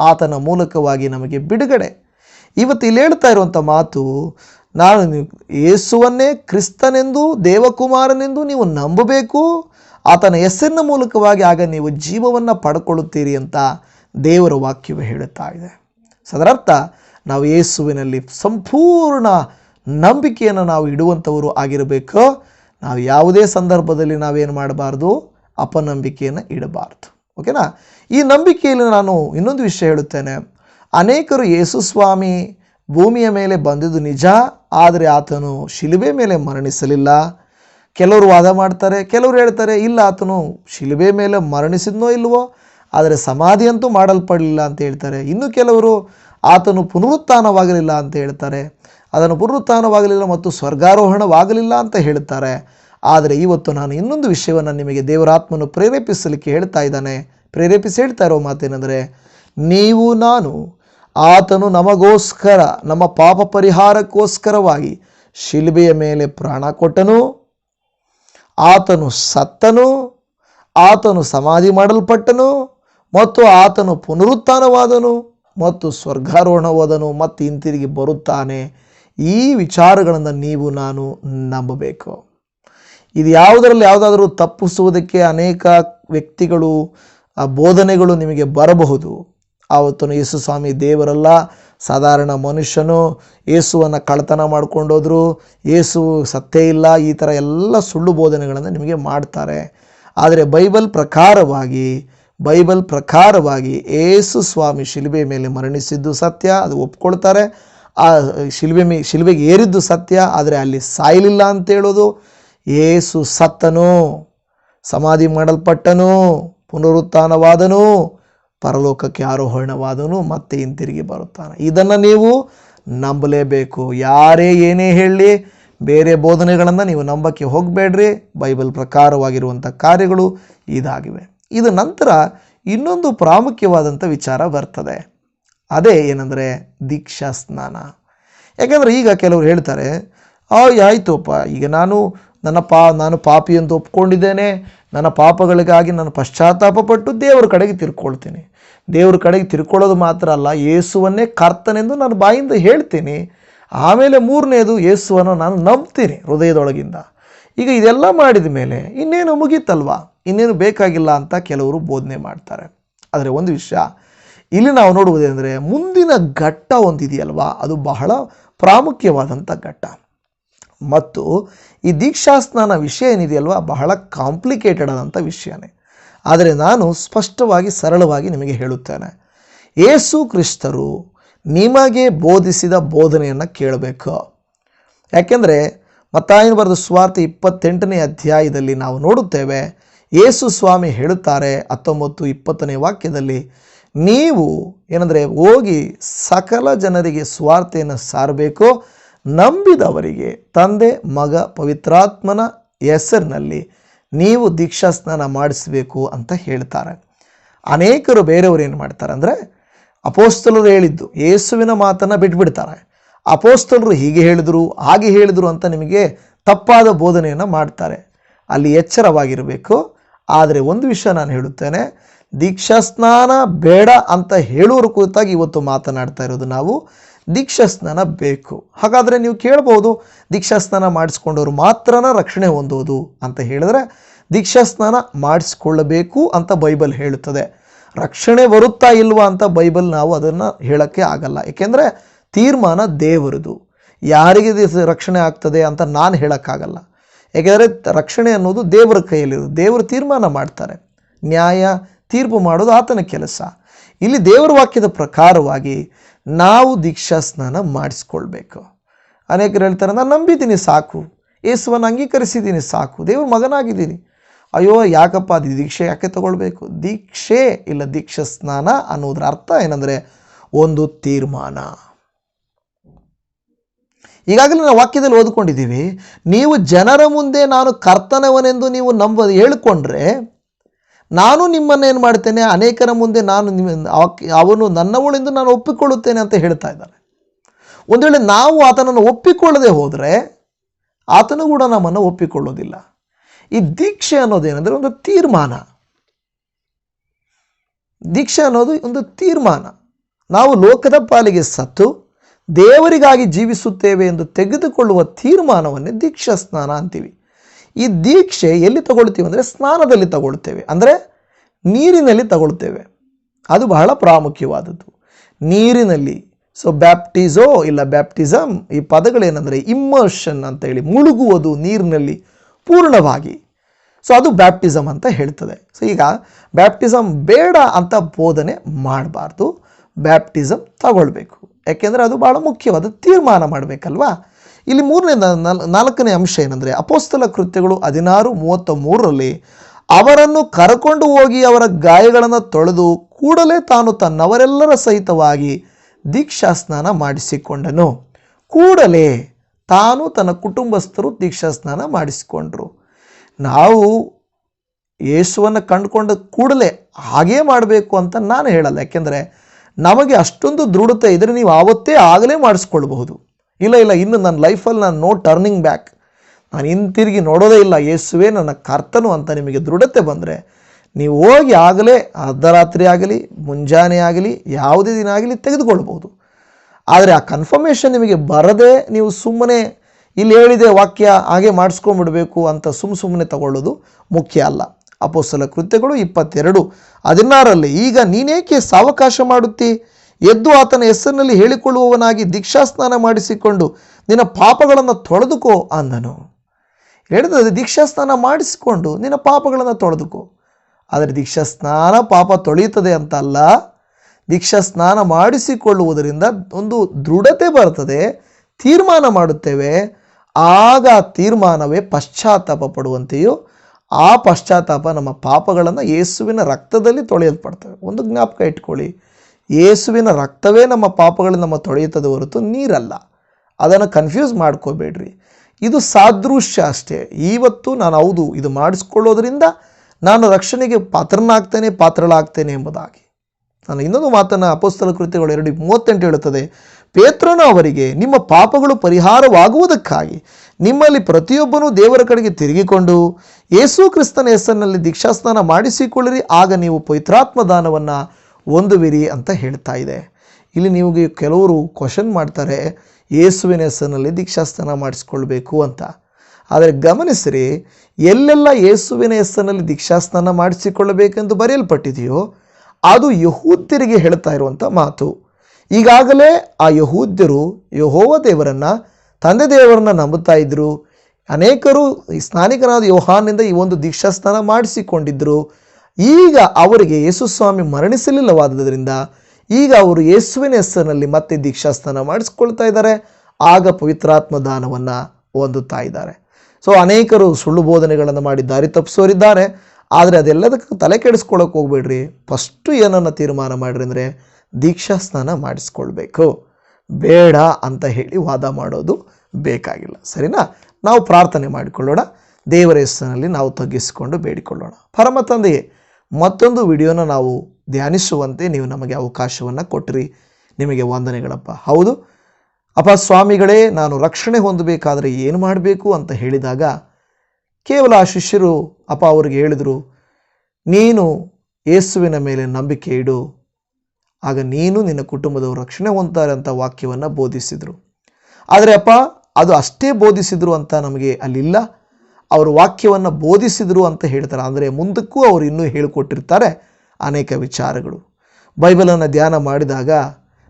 ಆತನ ಮೂಲಕವಾಗಿ ನಮಗೆ ಬಿಡುಗಡೆ. ಇವತ್ತು ಇಲ್ಲಿ ಹೇಳ್ತಾ ಇರುವಂಥ ಮಾತು, ನಾನು ಯೇಸುವನ್ನೇ ಕ್ರಿಸ್ತನೆಂದು, ದೇವಕುಮಾರನೆಂದು ನೀವು ನಂಬಬೇಕು. ಆತನ ಹೆಸರಿನ ಮೂಲಕವಾಗಿ ಆಗ ನೀವು ಜೀವವನ್ನು ಪಡ್ಕೊಳ್ಳುತ್ತೀರಿ ಅಂತ ದೇವರ ವಾಕ್ಯವು ಹೇಳುತ್ತಾ ಇದೆ. ಸದರರ್ಥ, ನಾವು ಯೇಸುವಿನಲ್ಲಿ ಸಂಪೂರ್ಣ ನಂಬಿಕೆಯನ್ನು ನಾವು ಇಡುವಂಥವರು ಆಗಿರಬೇಕು. ನಾವು ಯಾವುದೇ ಸಂದರ್ಭದಲ್ಲಿ ನಾವೇನು ಮಾಡಬಾರ್ದು? ಅಪನಂಬಿಕೆಯನ್ನು ಇಡಬಾರ್ದು. ಓಕೆನಾ? ಈ ನಂಬಿಕೆಯಲ್ಲಿ ನಾನು ಇನ್ನೊಂದು ವಿಷಯ ಹೇಳುತ್ತೇನೆ. ಅನೇಕರು ಯೇಸು ಸ್ವಾಮಿ ಭೂಮಿಯ ಮೇಲೆ ಬಂದಿದ್ದು ನಿಜ, ಆದರೆ ಆತನು ಶಿಲುಬೆ ಮೇಲೆ ಮರಣಿಸಲಿಲ್ಲ. ಕೆಲವರು ವಾದ ಮಾಡ್ತಾರೆ, ಕೆಲವರು ಹೇಳ್ತಾರೆ, ಇಲ್ಲ, ಆತನು ಶಿಲುಬೆ ಮೇಲೆ ಮರಣಿಸಿದ್ನೋ ಇಲ್ವೋ, ಆದರೆ ಸಮಾಧಿ ಅಂತೂ ಮಾಡಲ್ಪಡಲಿಲ್ಲ ಅಂತ ಹೇಳ್ತಾರೆ. ಇನ್ನು ಕೆಲವರು ಆತನು ಪುನರುತ್ಥಾನವಾಗಲಿಲ್ಲ ಅಂತ ಹೇಳ್ತಾರೆ. ಅದನ್ನು ಪುನರುತ್ಥಾನವಾಗಲಿಲ್ಲ ಮತ್ತು ಸ್ವರ್ಗಾರೋಹಣವಾಗಲಿಲ್ಲ ಅಂತ ಹೇಳ್ತಾರೆ. ಆದರೆ ಇವತ್ತು ನಾನು ಇನ್ನೊಂದು ವಿಷಯವನ್ನು ನಿಮಗೆ ದೇವರಾತ್ಮನು ಪ್ರೇರೇಪಿಸಲಿಕ್ಕೆ ಹೇಳ್ತಾ ಇದ್ದಾನೆ. ಪ್ರೇರೇಪಿಸಿ ಹೇಳ್ತಾ ಇರೋ ಮಾತೇನೆಂದರೆ, ನೀವು, ನಾನು, ಆತನು ನಮಗೋಸ್ಕರ, ನಮ್ಮ ಪಾಪ ಪರಿಹಾರಕ್ಕೋಸ್ಕರವಾಗಿ ಶಿಲ್ಬೆಯ ಮೇಲೆ ಪ್ರಾಣ ಕೊಟ್ಟನು, ಆತನು ಸತ್ತನು, ಆತನು ಸಮಾಧಿ ಮಾಡಲ್ಪಟ್ಟನು, ಮತ್ತು ಆತನು ಪುನರುತ್ಥಾನವಾದನು, ಮತ್ತು ಸ್ವರ್ಗಾರೋಹಣವಾದನು, ಮತ್ತು ಹಿಂತಿರುಗಿ ಬರುತ್ತಾನೆ. ಈ ವಿಚಾರಗಳನ್ನು ನೀವು, ನಾನು ನಂಬಬೇಕು. ಇದು ಯಾವುದರಲ್ಲಿ ಯಾವುದಾದರೂ ತಪ್ಪಿಸುವುದಕ್ಕೆ ಅನೇಕ ವ್ಯಕ್ತಿಗಳು ಆ ಬೋಧನೆಗಳು ನಿಮಗೆ ಬರಬಹುದು. ಆವತ್ತನು ಯೇಸು ಸ್ವಾಮಿ ದೇವರಲ್ಲ, ಸಾಧಾರಣ ಮನುಷ್ಯನು ಏಸುವನ್ನು ಕಳ್ತನ ಮಾಡ್ಕೊಂಡೋದ್ರು, ಯೇಸು ಸತ್ತೇ ಇಲ್ಲ, ಈ ಥರ ಎಲ್ಲ ಸುಳ್ಳು ಬೋಧನೆಗಳನ್ನು ನಿಮಗೆ ಮಾಡ್ತಾರೆ. ಆದರೆ ಬೈಬಲ್ ಪ್ರಕಾರವಾಗಿ ಬೈಬಲ್ ಪ್ರಕಾರವಾಗಿ ಏಸು ಸ್ವಾಮಿ ಶಿಲುಬೆ ಮೇಲೆ ಮರಣಿಸಿದ್ದು ಸತ್ಯ, ಅದು ಒಪ್ಕೊಳ್ತಾರೆ. ಆ ಶಿಲುಬೆ ಮೇ, ಶಿಲುಬೆಗೆ ಏರಿದ್ದು ಸತ್ಯ, ಆದರೆ ಅಲ್ಲಿ ಸಾಯಲಿಲ್ಲ ಅಂತ ಹೇಳೋದು. ಏಸು ಸತ್ತನು, ಸಮಾಧಿ ಮಾಡಲ್ಪಟ್ಟನು. ಪುನರುತ್ಥಾನವಾದನು, ಪರಲೋಕಕ್ಕೆ ಆರೋಹಣವಾದನು, ಮತ್ತೆ ಹಿಂತಿರುಗಿ ಬರುತ್ತಾನೆ. ಇದನ್ನು ನೀವು ನಂಬಲೇಬೇಕು. ಯಾರೇ ಏನೇ ಹೇಳಲಿ ಬೇರೆ ಬೋಧನೆಗಳನ್ನು ನೀವು ನಂಬಕ್ಕೆ ಹೋಗಬೇಡ್ರಿ. ಬೈಬಲ್ ಪ್ರಕಾರವಾಗಿರುವಂಥ ಕಾರ್ಯಗಳು ಇದಾಗಿವೆ. ಇದು ನಂತರ ಇನ್ನೊಂದು ಪ್ರಾಮುಖ್ಯವಾದಂಥ ವಿಚಾರ ಬರ್ತದೆ. ಅದೇ ಏನಂದರೆ ದೀಕ್ಷಾ ಸ್ನಾನ. ಯಾಕೆಂದರೆ ಈಗ ಕೆಲವರು ಹೇಳ್ತಾರೆ ಆಯ್ತುಪ್ಪ, ಈಗ ನಾನು ನನ್ನ ಪಾ, ನಾನು ಪಾಪಿ ಅಂತ ಒಪ್ಕೊಂಡಿದ್ದೇನೆ. ನನ್ನ ಪಾಪಗಳಿಗಾಗಿ ನಾನು ಪಶ್ಚಾತ್ತಾಪಪಟ್ಟು ದೇವರ ಕಡೆಗೆ ತಿರ್ಕೊಳ್ತೀನಿ. ದೇವ್ರ ಕಡೆಗೆ ತಿರ್ಕೊಳ್ಳೋದು ಮಾತ್ರ ಅಲ್ಲ, ಯೇಸುವನ್ನೇ ಕರ್ತನೆಂದು ನಾನು ಬಾಯಿಂದ ಹೇಳ್ತೀನಿ. ಆಮೇಲೆ ಮೂರನೇದು ಯೇಸುವನ್ನು ನಾನು ನಂಬ್ತೀನಿ ಹೃದಯದೊಳಗಿಂದ. ಈಗ ಇದೆಲ್ಲ ಮಾಡಿದ ಮೇಲೆ ಇನ್ನೇನು ಮುಗೀತಲ್ವಾ? ಇನ್ನೇನು ಬೇಕಾಗಿಲ್ಲ ಅಂತ ಕೆಲವರು ಬೋಧನೆ ಮಾಡ್ತಾರೆ. ಆದರೆ ಒಂದು ವಿಷಯ, ಇಲ್ಲಿ ನಾವು ನೋಡುವುದೇನೆಂದರೆ ಮುಂದಿನ ಘಟ್ಟ ಒಂದಿದೆಯಲ್ವಾ? ಅದು ಬಹಳ ಪ್ರಾಮುಖ್ಯವಾದಂಥ ಘಟ್ಟ. ಮತ್ತು ಈ ದೀಕ್ಷಾಸ್ನಾನ ವಿಷಯ ಏನಿದೆಯಲ್ವಾ? ಬಹಳ ಕಾಂಪ್ಲಿಕೇಟೆಡ್ ಆದಂಥ ವಿಷಯನೇ. ಆದರೆ ನಾನು ಸ್ಪಷ್ಟವಾಗಿ, ಸರಳವಾಗಿ ನಿಮಗೆ ಹೇಳುತ್ತೇನೆ. ಏಸು ಕ್ರಿಸ್ತರು ನಿಮಗೆ ಬೋಧಿಸಿದ ಬೋಧನೆಯನ್ನು ಕೇಳಬೇಕು. ಯಾಕೆಂದರೆ ಮತ್ತಾಯನ ಬರೆದ ಸ್ವಾರ್ಥ ಇಪ್ಪತ್ತೆಂಟನೇ ಅಧ್ಯಾಯದಲ್ಲಿ ನಾವು ನೋಡುತ್ತೇವೆ ಯೇಸು ಸ್ವಾಮಿ ಹೇಳುತ್ತಾರೆ, ಹತ್ತೊಂಬತ್ತು ಇಪ್ಪತ್ತನೇ ವಾಕ್ಯದಲ್ಲಿ, ನೀವು, ಏನಂದರೆ, ಹೋಗಿ ಸಕಲ ಜನರಿಗೆ ಸ್ವಾರ್ಥೆಯನ್ನು ಸಾರಬೇಕು ನಂಬಿದವರಿಗೆ ತಂದೆ, ಮಗ, ಪವಿತ್ರಾತ್ಮನ ಹೆಸರಿನಲ್ಲಿ ನೀವು ದೀಕ್ಷಾ ಸ್ನಾನ ಮಾಡಿಸಬೇಕು ಅಂತ ಹೇಳ್ತಾರೆ. ಅನೇಕರು ಬೇರೆಯವರು ಏನು ಮಾಡ್ತಾರೆ ಅಂದರೆ ಅಪೋಸ್ತಲರು ಹೇಳಿದ್ದು, ಯೇಸುವಿನ ಮಾತನ್ನು ಬಿಟ್ಬಿಡ್ತಾರೆ. ಅಪೋಸ್ತಲರು ಹೀಗೆ ಹೇಳಿದರು, ಹಾಗೆ ಹೇಳಿದರು ಅಂತ ನಿಮಗೆ ತಪ್ಪಾದ ಬೋಧನೆಯನ್ನು ಮಾಡ್ತಾರೆ. ಅಲ್ಲಿ ಎಚ್ಚರವಾಗಿರಬೇಕು. ಆದರೆ ಒಂದು ವಿಷಯ ನಾನು ಹೇಳುತ್ತೇನೆ, ದೀಕ್ಷಾ ಸ್ನಾನ ಬೇಡ ಅಂತ ಹೇಳುವರ ಕುರಿತಾಗಿ ಇವತ್ತು ಮಾತನಾಡ್ತಾ ಇರೋದು ನಾವು ದೀಕ್ಷಾಸ್ನಾನ ಬೇಕು. ಹಾಗಾದರೆ ನೀವು ಕೇಳ್ಬೋದು, ದೀಕ್ಷಾಸ್ನಾನ ಮಾಡಿಸ್ಕೊಂಡವರು ಮಾತ್ರನ ರಕ್ಷಣೆ ಹೊಂದೋದು ಅಂತ ಹೇಳಿದ್ರೆ, ದೀಕ್ಷಾಸ್ನಾನ ಮಾಡಿಸ್ಕೊಳ್ಳಬೇಕು ಅಂತ ಬೈಬಲ್ ಹೇಳುತ್ತದೆ. ರಕ್ಷಣೆ ಬರುತ್ತಾ ಇಲ್ವಾ ಅಂತ ಬೈಬಲ್ ನಾವು ಅದನ್ನು ಹೇಳೋಕ್ಕೆ ಆಗಲ್ಲ. ಏಕೆಂದರೆ ತೀರ್ಮಾನ ದೇವರದು. ಯಾರಿಗೆ ರಕ್ಷಣೆ ಆಗ್ತದೆ ಅಂತ ನಾನು ಹೇಳೋಕ್ಕಾಗಲ್ಲ. ಏಕೆಂದರೆ ರಕ್ಷಣೆ ಅನ್ನೋದು ದೇವರ ಕೈಯಲ್ಲಿರೋದು. ದೇವರು ತೀರ್ಮಾನ ಮಾಡ್ತಾರೆ. ನ್ಯಾಯ, ತೀರ್ಪು ಮಾಡೋದು ಆತನ ಕೆಲಸ. ಇಲ್ಲಿ ದೇವರ ವಾಕ್ಯದ ಪ್ರಕಾರವಾಗಿ ನಾವು ದೀಕ್ಷಾ ಸ್ನಾನ ಮಾಡಿಸ್ಕೊಳ್ಬೇಕು. ಅನೇಕರು ಹೇಳ್ತಾರೆ, ನಾನು ನಂಬಿದ್ದೀನಿ, ಸಾಕು. ಯೇಸುವನ್ನು ಅಂಗೀಕರಿಸಿದ್ದೀನಿ, ಸಾಕು. ದೇವ್ರ ಮಗನಾಗಿದ್ದೀನಿ. ಅಯ್ಯೋ, ಯಾಕಪ್ಪ ಅದು ದೀಕ್ಷೆ ಯಾಕೆ ತಗೊಳ್ಬೇಕು? ದೀಕ್ಷೆ ಇಲ್ಲ ದೀಕ್ಷಾ ಸ್ನಾನ ಅನ್ನೋದ್ರ ಅರ್ಥ ಏನಂದರೆ ಒಂದು ತೀರ್ಮಾನ. ಈಗಾಗಲೇ ನಾವು ವಾಕ್ಯದಲ್ಲಿ ಓದ್ಕೊಂಡಿದ್ದೀವಿ, ನೀವು ಜನರ ಮುಂದೆ ನಾನು ಕರ್ತನವನೆಂದು ನೀವು ನಂಬ, ಹೇಳಿಕೊಂಡ್ರೆ ನಾನು ನಿಮ್ಮನ್ನು ಏನು ಮಾಡ್ತೇನೆ? ಅನೇಕರ ಮುಂದೆ ನಾನು ನಿಮ್ಮ ಅವನು ನನ್ನವಳೆಂದು ನಾನು ಒಪ್ಪಿಕೊಳ್ಳುತ್ತೇನೆ ಅಂತ ಹೇಳ್ತಾ ಇದ್ದಾನೆ. ಒಂದು ವೇಳೆ ನಾವು ಆತನನ್ನು ಒಪ್ಪಿಕೊಳ್ಳದೆ ಹೋದರೆ ಆತನು ಕೂಡ ನಮ್ಮನ್ನು ಒಪ್ಪಿಕೊಳ್ಳೋದಿಲ್ಲ. ಈ ದೀಕ್ಷೆ ಅನ್ನೋದೇನೆಂದರೆ ಒಂದು ತೀರ್ಮಾನ. ದೀಕ್ಷೆ ಅನ್ನೋದು ಒಂದು ತೀರ್ಮಾನ. ನಾವು ಲೋಕದ ಪಾಲಿಗೆ ಸತ್ತು ದೇವರಿಗಾಗಿ ಜೀವಿಸುತ್ತೇವೆ ಎಂದು ತೆಗೆದುಕೊಳ್ಳುವ ತೀರ್ಮಾನವನ್ನೇ ದೀಕ್ಷಾ ಸ್ನಾನ ಅಂತೀವಿ. ಈ ದೀಕ್ಷೆ ಎಲ್ಲಿ ತಗೊಳ್ತೀವಿ ಅಂದರೆ ಸ್ನಾನದಲ್ಲಿ ತಗೊಳ್ತೇವೆ. ಅಂದರೆ ನೀರಿನಲ್ಲಿ ತಗೊಳ್ತೇವೆ. ಅದು ಬಹಳ ಪ್ರಾಮುಖ್ಯವಾದದ್ದು. ನೀರಿನಲ್ಲಿ ಸೊ ಬ್ಯಾಪ್ಟಿಸೋ ಇಲ್ಲ ಬ್ಯಾಪ್ಟಿಸಮ್ ಈ ಪದಗಳೇನೆಂದರೆ ಇಮ್ಮರ್ಷನ್ ಅಂತ ಹೇಳಿ ಮುಳುಗುವುದು ನೀರಿನಲ್ಲಿ ಪೂರ್ಣವಾಗಿ. ಸೊ ಅದು ಬ್ಯಾಪ್ಟಿಸಮ್ ಅಂತ ಹೇಳ್ತದೆ. ಸೊ ಈಗ ಬ್ಯಾಪ್ಟಿಸಮ್ ಬೇಡ ಅಂತ ಬೋಧನೆ ಮಾಡಬಾರ್ದು. ಬ್ಯಾಪ್ಟಿಸಮ್ ತಗೊಳ್ಬೇಕು. ಯಾಕೆಂದರೆ ಅದು ಭಾಳ ಮುಖ್ಯವಾದ ತೀರ್ಮಾನ ಮಾಡಬೇಕಲ್ವಾ? ಇಲ್ಲಿ ಮೂರನೇ ನಾಲ್ಕನೇ ಅಂಶ ಏನಂದರೆ, ಅಪೋಸ್ತಲ ಕೃತ್ಯಗಳು ಹದಿನಾರು ಮೂವತ್ತ ಮೂರರಲ್ಲಿ ಅವರನ್ನು ಕರಕೊಂಡು ಹೋಗಿ ಅವರ ಗಾಯಗಳನ್ನು ತೊಳೆದು ಕೂಡಲೇ ತಾನು ತನ್ನವರೆಲ್ಲರ ಸಹಿತವಾಗಿ ದೀಕ್ಷಾಸ್ನಾನ ಮಾಡಿಸಿಕೊಂಡನು. ಕೂಡಲೇ ತಾನು ತನ್ನ ಕುಟುಂಬಸ್ಥರು ದೀಕ್ಷಾಸ್ನಾನ ಮಾಡಿಸಿಕೊಂಡರು. ನಾವು ಯೇಸುವನ್ನು ಕಂಡುಕೊಂಡ ಕೂಡಲೇ ಹಾಗೇ ಮಾಡಬೇಕು ಅಂತ ನಾನು ಹೇಳಲ್ಲ. ಯಾಕೆಂದರೆ, ನಮಗೆ ಅಷ್ಟೊಂದು ದೃಢತೆ ಇದ್ದರೆ ನೀವು ಆವತ್ತೇ ಆಗಲೇ ಮಾಡಿಸ್ಕೊಳ್ಬಹುದು ಇಲ್ಲ ಇಲ್ಲ, ಇನ್ನು ನನ್ನ ಲೈಫಲ್ಲಿ ನಾನು ನೋ ಟರ್ನಿಂಗ್ ಬ್ಯಾಕ್ ನಾನು ಹಿಂತಿರುಗಿ ನೋಡೋದೇ ಇಲ್ಲ. ಯೇಸುವೆ ನನ್ನ ಕರ್ತನು ಅಂತ ನಿಮಗೆ ದೃಢತೆ ಬಂದರೆ ನೀವು ಹೋಗಿ ಆಗಲೇ ಅರ್ಧರಾತ್ರಿ ಆಗಲಿ, ಮುಂಜಾನೆ ಆಗಲಿ, ಯಾವುದೇ ದಿನ ಆಗಲಿ ತೆಗೆದುಕೊಳ್ಬೋದು. ಆದರೆ ಆ ಕನ್ಫರ್ಮೇಷನ್ ನಿಮಗೆ ಬರದೆ ನೀವು ಸುಮ್ಮನೆ ಇಲ್ಲಿ ಹೇಳಿದೆ ವಾಕ್ಯ ಹಾಗೆ ಮಾಡಿಸ್ಕೊಂಡ್ಬಿಡಬೇಕು ಅಂತ ಸುಮ್ಮ ಸುಮ್ಮನೆ ತಗೊಳ್ಳೋದು ಮುಖ್ಯ ಅಲ್ಲ. ಅಪೋಸಲ ಕೃತ್ಯಗಳು ಇಪ್ಪತ್ತೆರಡು ಹದಿನಾರರಲ್ಲಿ, ಈಗ ನೀನೇಕೆ ಸಾವಕಾಶ ಮಾಡುತ್ತಿ? ಎದ್ದು ಆತನ ಹೆಸರಿನಲ್ಲಿ ಹೇಳಿಕೊಳ್ಳುವವನಾಗಿ ದೀಕ್ಷಾಸ್ನಾನ ಮಾಡಿಸಿಕೊಂಡು, ನಿನ್ನ ಪಾಪಗಳನ್ನು ತೊಳೆದುಕೋ ಅಂದನು. ಹೇಳಿದ್ರೆ ದೀಕ್ಷಾಸ್ನಾನ ಮಾಡಿಸಿಕೊಂಡು ನಿನ್ನ ಪಾಪಗಳನ್ನು ತೊಳೆದುಕೋ. ಆದರೆ ದೀಕ್ಷಾಸ್ನಾನ ಪಾಪ ತೊಳೆಯುತ್ತದೆ ಅಂತ ಅಲ್ಲ ದೀಕ್ಷಾ ಸ್ನಾನ ಮಾಡಿಸಿಕೊಳ್ಳುವುದರಿಂದ ಒಂದು ದೃಢತೆ ಬರ್ತದೆ ತೀರ್ಮಾನ ಮಾಡುತ್ತೇವೆ. ಆಗ ತೀರ್ಮಾನವೇ ಪಶ್ಚಾತ್ತಾಪ ಪಡುವಂತೆಯೂ ಆ ಪಶ್ಚಾತ್ತಾಪ ನಮ್ಮ ಪಾಪಗಳನ್ನು ಯೇಸುವಿನ ರಕ್ತದಲ್ಲಿ ತೊಳೆಯಲ್ಪಡ್ತವೆ. ಒಂದು ಜ್ಞಾಪಕ ಇಟ್ಕೊಳ್ಳಿ. ಯೇಸುವಿನ ರಕ್ತವೇ ನಮ್ಮ ಪಾಪಗಳನ್ನು ನಮ್ಮ ತೊಳೆಯುತ್ತದೆ ಹೊರತು ನೀರಲ್ಲ. ಅದನ್ನು ಕನ್ಫ್ಯೂಸ್ ಮಾಡ್ಕೋಬೇಡ್ರಿ. ಇದು ಸಾದೃಶ್ಯ ಅಷ್ಟೇ. ಇವತ್ತು ನಾನು ಹೌದು, ಇದು ಮಾಡಿಸ್ಕೊಳ್ಳೋದ್ರಿಂದ ನಾನು ರಕ್ಷಣೆಗೆ ಪಾತ್ರನಾಗ್ತೇನೆ, ಪಾತ್ರಳಾಗ್ತೇನೆ ಎಂಬುದಾಗಿ. ನಾನು ಇನ್ನೊಂದು ಮಾತನ್ನು ಅಪೋಸ್ತಲ ಕೃತ್ಯಗಳು ಎರಡು ಮೂವತ್ತೆಂಟು ಹೇಳುತ್ತದೆ. ಪೇತ್ರನು ಅವರಿಗೆ, ನಿಮ್ಮ ಪಾಪಗಳು ಪರಿಹಾರವಾಗುವುದಕ್ಕಾಗಿ ನಿಮ್ಮಲ್ಲಿ ಪ್ರತಿಯೊಬ್ಬನೂ ದೇವರ ಕಡೆಗೆ ತಿರುಗಿಕೊಂಡು, ಯೇಸು ಕ್ರಿಸ್ತನ ಹೆಸರಿನಲ್ಲಿ ದೀಕ್ಷಾಸ್ನಾನ ಮಾಡಿಸಿಕೊಳ್ಳಿರಿ, ಆಗ ನೀವು ಪವಿತ್ರಾತ್ಮ ದಾನವನ್ನು ಹೊಂದುವಿರಿ ಅಂತ ಹೇಳ್ತಾ ಇದೆ. ಇಲ್ಲಿ ನಿಮಗೆ ಕೆಲವರು ಕ್ವಶನ್ ಮಾಡ್ತಾರೆ, ಯೇಸುವಿನ ಹೆಸರಿನಲ್ಲಿ ದೀಕ್ಷಾಸ್ನಾನ ಮಾಡಿಸ್ಕೊಳ್ಬೇಕು ಅಂತ. ಆದರೆ ಗಮನಿಸಿರಿ, ಎಲ್ಲೆಲ್ಲ ಯೇಸುವಿನ ಹೆಸರಿನಲ್ಲಿ ದೀಕ್ಷಾಸ್ನಾನ ಮಾಡಿಸಿಕೊಳ್ಳಬೇಕೆಂದು ಬರೆಯಲ್ಪಟ್ಟಿದೆಯೋ, ಅದು ಯಹೂದ್ಯರಿಗೆ ಹೇಳ್ತಾ ಇರುವಂಥ ಮಾತು. ಈಗಾಗಲೇ ಆ ಯಹೂದ್ಯರು ಯಹೋವ ದೇವರನ್ನು, ತಂದೆ ದೇವರನ್ನ ನಂಬುತ್ತಾ ಇದ್ದರು ಅನೇಕರು ಈ ಸ್ನಾನಿಕನಾದ ಯೋಹಾನಿಂದ ಈ ಒಂದು ದೀಕ್ಷಾಸ್ನಾನ ಮಾಡಿಸಿಕೊಂಡಿದ್ದರು ಈಗ ಅವರಿಗೆ ಯೇಸು ಸ್ವಾಮಿ ಮರಣಿಸಲಿಲ್ಲವಾದ್ದರಿಂದ ಈಗ ಅವರು ಯೇಸುವಿನ ಹೆಸರಿನಲ್ಲಿ ಮತ್ತೆ ದೀಕ್ಷಾಸ್ನಾನ ಮಾಡಿಸ್ಕೊಳ್ತಾ ಇದ್ದಾರೆ. ಆಗ ಪವಿತ್ರಾತ್ಮ ದಾನವನ್ನು ಹೊಂದುತ್ತಾ ಇದ್ದಾರೆ. ಸೊ ಅನೇಕರು ಸುಳ್ಳು ಬೋಧನೆಗಳನ್ನು ಮಾಡಿ ದಾರಿ ತಪ್ಪಿಸೋರಿದ್ದಾರೆ. ಆದರೆ ಅದೆಲ್ಲದಕ್ಕೂ ತಲೆ ಕೆಡಿಸ್ಕೊಳ್ಳೋಕೆ ಹೋಗ್ಬೇಡ್ರಿ. ಫಸ್ಟು ಏನನ್ನು ತೀರ್ಮಾನ ಮಾಡಿರಿ ಅಂದರೆ ದೀಕ್ಷಾ ಸ್ನಾನ ಮಾಡಿಸ್ಕೊಳ್ಬೇಕು. ಬೇಡ ಅಂತ ಹೇಳಿ ವಾದ ಮಾಡೋದು ಬೇಕಾಗಿಲ್ಲ. ಸರಿನಾ? ನಾವು ಪ್ರಾರ್ಥನೆ ಮಾಡಿಕೊಳ್ಳೋಣ. ದೇವರ ಹೆಸರಿನಲ್ಲಿ ನಾವು ತಗ್ಗಿಸಿಕೊಂಡು ಬೇಡಿಕೊಳ್ಳೋಣ. ಪರಮ ತಂದೆಯೇ ಮತ್ತೊಂದು ವಿಡಿಯೋನ ನಾವು ಧ್ಯಾನಿಸುವಂತೆ ನೀವು ನಮಗೆ ಅವಕಾಶವನ್ನು ಕೊಟ್ಟಿರಿ. ನಿಮಗೆ ವಂದನೆಗಳಪ್ಪ. ಹೌದು, ಅಪ್ಪ ಸ್ವಾಮಿಗಳೇ, ನಾನು ರಕ್ಷಣೆ ಹೊಂದಬೇಕಾದರೆ ಏನು ಮಾಡಬೇಕು ಅಂತ ಹೇಳಿದಾಗ ಕೇವಲ ಆ ಶಿಷ್ಯರು ಅಪ್ಪ ಅವ್ರಿಗೆ ಹೇಳಿದರು, ನೀನು ಯೇಸುವಿನ ಮೇಲೆ ನಂಬಿಕೆ ಇಡು. ಆಗ ನೀನು ನಿನ್ನ ಕುಟುಂಬದವರು ರಕ್ಷಣೆ ಹೊಂದ್ತಾರೆ ಅಂತ ವಾಕ್ಯವನ್ನು ಬೋಧಿಸಿದರು. ಆದರೆ ಅಪ್ಪ, ಅದು ಅಷ್ಟೇ ಬೋಧಿಸಿದರು ಅಂತ ನಮಗೆ ಅಲ್ಲಿಲ್ಲ. ಅವರು ವಾಕ್ಯವನ್ನು ಬೋಧಿಸಿದರು ಅಂತ ಹೇಳ್ತಾರೆ. ಅಂದರೆ ಮುಂದಕ್ಕೂ ಅವರು ಇನ್ನೂ ಹೇಳಿಕೊಟ್ಟಿರ್ತಾರೆ ಅನೇಕ ವಿಚಾರಗಳು. ಬೈಬಲನ್ನು ಧ್ಯಾನ ಮಾಡಿದಾಗ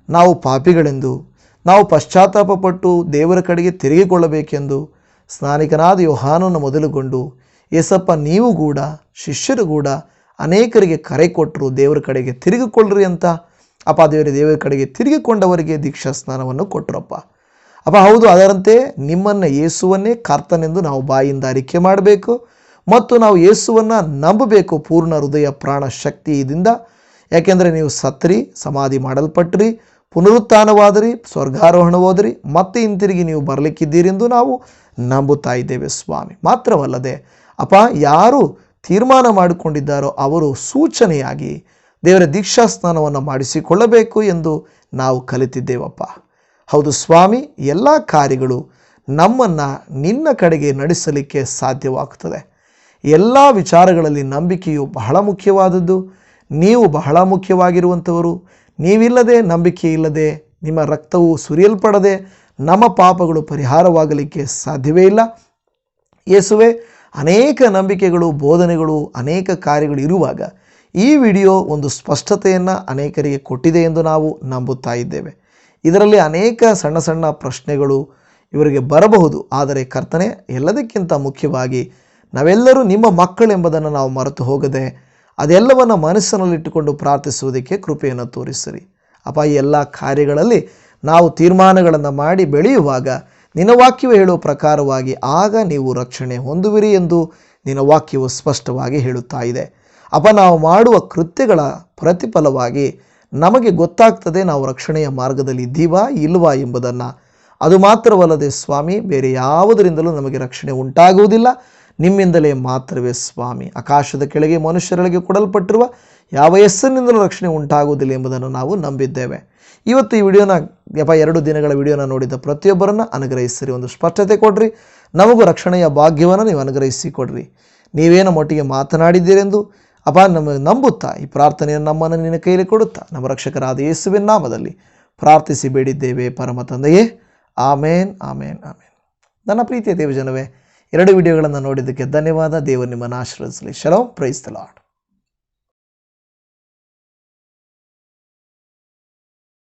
ನಾವು ಪಾಪಿಗಳೆಂದು, ನಾವು ಪಶ್ಚಾತ್ತಾಪಪಟ್ಟು ದೇವರ ಕಡೆಗೆ ತಿರುಗಿಕೊಳ್ಳಬೇಕೆಂದು ಸ್ನಾನಿಕನಾದ ಯೋಹಾನನ್ನು ಮೊದಲುಗೊಂಡು, ಏಸಪ್ಪ ನೀವು ಕೂಡ, ಶಿಷ್ಯರು ಕೂಡ ಅನೇಕರಿಗೆ ಕರೆ ಕೊಟ್ಟರು ದೇವರ ಕಡೆಗೆ ತಿರುಗಿಕೊಳ್ಳ್ರಿ ಅಂತ. ಅಪ್ಪ ದೇವರ ದೇವರ ಕಡೆಗೆ ತಿರುಗಿಕೊಂಡವರಿಗೆ ದೀಕ್ಷಾ ಸ್ನಾನವನ್ನು ಕೊಟ್ಟರಪ್ಪ ಅಪ್ಪ, ಹೌದು, ಅದರಂತೆ ನಿಮ್ಮನ್ನು ಯೇಸುವನ್ನೇ ಕರ್ತನೆಂದು ನಾವು ಬಾಯಿಂದ ಅರಿಕೆ ಮಾಡಬೇಕು ಮತ್ತು ನಾವು ಯೇಸುವನ್ನು ನಂಬಬೇಕು ಪೂರ್ಣ ಹೃದಯ ಪ್ರಾಣ ಶಕ್ತಿಯಿಂದ. ಯಾಕೆಂದರೆ ನೀವು ಸತ್ರಿ, ಸಮಾಧಿ ಮಾಡಲ್ಪಟ್ರಿ, ಪುನರುತ್ಥಾನವಾದರಿ, ಸ್ವರ್ಗಾರೋಹಣ ಹೋದ್ರಿ, ಮತ್ತೆ ಹಿಂತಿರುಗಿ ನೀವು ಬರಲಿಕ್ಕಿದ್ದೀರೆಂದು ನಾವು ನಂಬುತ್ತಾ ಇದ್ದೇವೆ ಸ್ವಾಮಿ. ಮಾತ್ರವಲ್ಲದೆ, ಅಪ್ಪ, ಯಾರು ತೀರ್ಮಾನ ಮಾಡಿಕೊಂಡಿದ್ದಾರೋ ಅವರು ಸೂಚನೆಯಾಗಿ ದೇವರ ದೀಕ್ಷಾ ಸ್ನಾನವನ್ನು ಮಾಡಿಸಿಕೊಳ್ಳಬೇಕು ಎಂದು ನಾವು ಕಲಿತಿದ್ದೇವಪ್ಪ. ಹೌದು ಸ್ವಾಮಿ, ಎಲ್ಲ ಕಾರ್ಯಗಳು ನಮ್ಮನ್ನು ನಿನ್ನ ಕಡೆಗೆ ನಡೆಸಲಿಕ್ಕೆ ಸಾಧ್ಯವಾಗುತ್ತದೆ ಎಲ್ಲ ವಿಚಾರಗಳಲ್ಲಿ ನಂಬಿಕೆಯು ಬಹಳ ಮುಖ್ಯವಾದದ್ದು. ನೀವು ಬಹಳ ಮುಖ್ಯವಾಗಿರುವಂಥವರು. ನೀವಿಲ್ಲದೆ, ನಂಬಿಕೆ ಇಲ್ಲದೆ, ನಿಮ್ಮ ರಕ್ತವು ಸುರಿಯಲ್ಪಡದೆ, ನಮ್ಮ ಪಾಪಗಳು ಪರಿಹಾರವಾಗಲಿಕ್ಕೆ ಸಾಧ್ಯವೇ ಇಲ್ಲ. ಯೇಸುವೆ, ಅನೇಕ ನಂಬಿಕೆಗಳು, ಬೋಧನೆಗಳು, ಅನೇಕ ಕಾರ್ಯಗಳು ಇರುವಾಗ ಈ ವಿಡಿಯೋ ಒಂದು ಸ್ಪಷ್ಟತೆಯನ್ನು ಅನೇಕರಿಗೆ ಕೊಟ್ಟಿದೆ ಎಂದು ನಾವು ನಂಬುತ್ತಾ ಇದ್ದೇವೆ. ಇದರಲ್ಲಿ ಅನೇಕ ಸಣ್ಣ ಸಣ್ಣ ಪ್ರಶ್ನೆಗಳು ಇವರಿಗೆ ಬರಬಹುದು. ಆದರೆ ಕರ್ತನೆ, ಎಲ್ಲದಕ್ಕಿಂತ ಮುಖ್ಯವಾಗಿ ನಾವೆಲ್ಲರೂ ನಿಮ್ಮ ಮಕ್ಕಳೆಂಬುದನ್ನು ನಾವು ಮರೆತು ಹೋಗದೆ ಅದೆಲ್ಲವನ್ನು ಮನಸ್ಸಿನಲ್ಲಿಟ್ಟುಕೊಂಡು ಪ್ರಾರ್ಥಿಸುವುದಕ್ಕೆ ಕೃಪೆಯನ್ನು ತೋರಿಸಿರಿ. ಅಪ್ಪ, ಈ ಎಲ್ಲ ಕಾರ್ಯಗಳಲ್ಲಿ ನಾವು ತೀರ್ಮಾನಗಳನ್ನು ಮಾಡಿ ಬೆಳೆಯುವಾಗ ನಿನ್ನ ವಾಕ್ಯವು ಹೇಳುವ ಪ್ರಕಾರವಾಗಿ ಆಗ ನೀವು ರಕ್ಷಣೆ ಹೊಂದುವಿರಿ ಎಂದು ನಿನ್ನ ವಾಕ್ಯವು ಸ್ಪಷ್ಟವಾಗಿ ಹೇಳುತ್ತಾ ಇದೆ. ಅಪ್ಪ, ನಾವು ಮಾಡುವ ಕೃತ್ಯಗಳ ಪ್ರತಿಫಲವಾಗಿ ನಮಗೆ ಗೊತ್ತಾಗ್ತದೆ ನಾವು ರಕ್ಷಣೆಯ ಮಾರ್ಗದಲ್ಲಿ ಇದ್ದೀವಾ ಇಲ್ವಾ ಎಂಬುದನ್ನು. ಅದು ಮಾತ್ರವಲ್ಲದೆ ಸ್ವಾಮಿ, ಬೇರೆ ಯಾವುದರಿಂದಲೂ ನಮಗೆ ರಕ್ಷಣೆ ಉಂಟಾಗುವುದಿಲ್ಲ. ನಿಮ್ಮಿಂದಲೇ ಮಾತ್ರವೇ ಸ್ವಾಮಿ. ಆಕಾಶದ ಕೆಳಗೆ ಮನುಷ್ಯರೊಳಗೆ ಕೊಡಲ್ಪಟ್ಟಿರುವ ಯಾವ ಹೆಸರಿನಿಂದಲೂ ರಕ್ಷಣೆ ಉಂಟಾಗುವುದಿಲ್ಲ ಎಂಬುದನ್ನು ನಾವು ನಂಬಿದ್ದೇವೆ. ಇವತ್ತು ಈ ವಿಡಿಯೋನ, ಯಪ, ಎರಡು ದಿನಗಳ ವಿಡಿಯೋನ ನೋಡಿದ ಪ್ರತಿಯೊಬ್ಬರನ್ನು ಅನುಗ್ರಹಿಸಿರಿ. ಒಂದು ಸ್ಪಷ್ಟತೆ ಕೊಡ್ರಿ, ನಮಗೂ ರಕ್ಷಣೆಯ ಭಾಗ್ಯವನ್ನು ನೀವು ಅನುಗ್ರಹಿಸಿ ಕೊಡ್ರಿ. ನೀವೇನು ಮಟ್ಟಿಗೆ ಮಾತನಾಡಿದ್ದೀರೆಂದು ಅಪ ನಮಗೆ ನಂಬುತ್ತಾ, ಈ ಪ್ರಾರ್ಥನೆಯನ್ನು ನಮ್ಮನ್ನು ನಿನ್ನ ಕೈಯಲ್ಲಿ ಕೊಡುತ್ತಾ, ನಮ್ಮ ರಕ್ಷಕರಾದ ಯೇಸುವಿನ ನಾಮದಲ್ಲಿ ಪ್ರಾರ್ಥಿಸಿ ಬೇಡಿದ್ದೇವೆ ಪರಮ ತಂದೆಯೇ. ಆಮೇನ್ ಆಮೇನ್ ಆಮೇನ್. ನನ್ನ ಪ್ರೀತಿಯ ದೇವಜನವೇ, ಎರಡು ವಿಡಿಯೋಗಳನ್ನು ನೋಡಿದ್ದಕ್ಕೆ ಧನ್ಯವಾದ. ದೇವರು ನಿಮ್ಮನ್ನು ಆಶೀರ್ವದಿಸಲಿ. ಶಲೋ ಪ್ರೈಸ್ ದ ಲಾರ್ಡ್.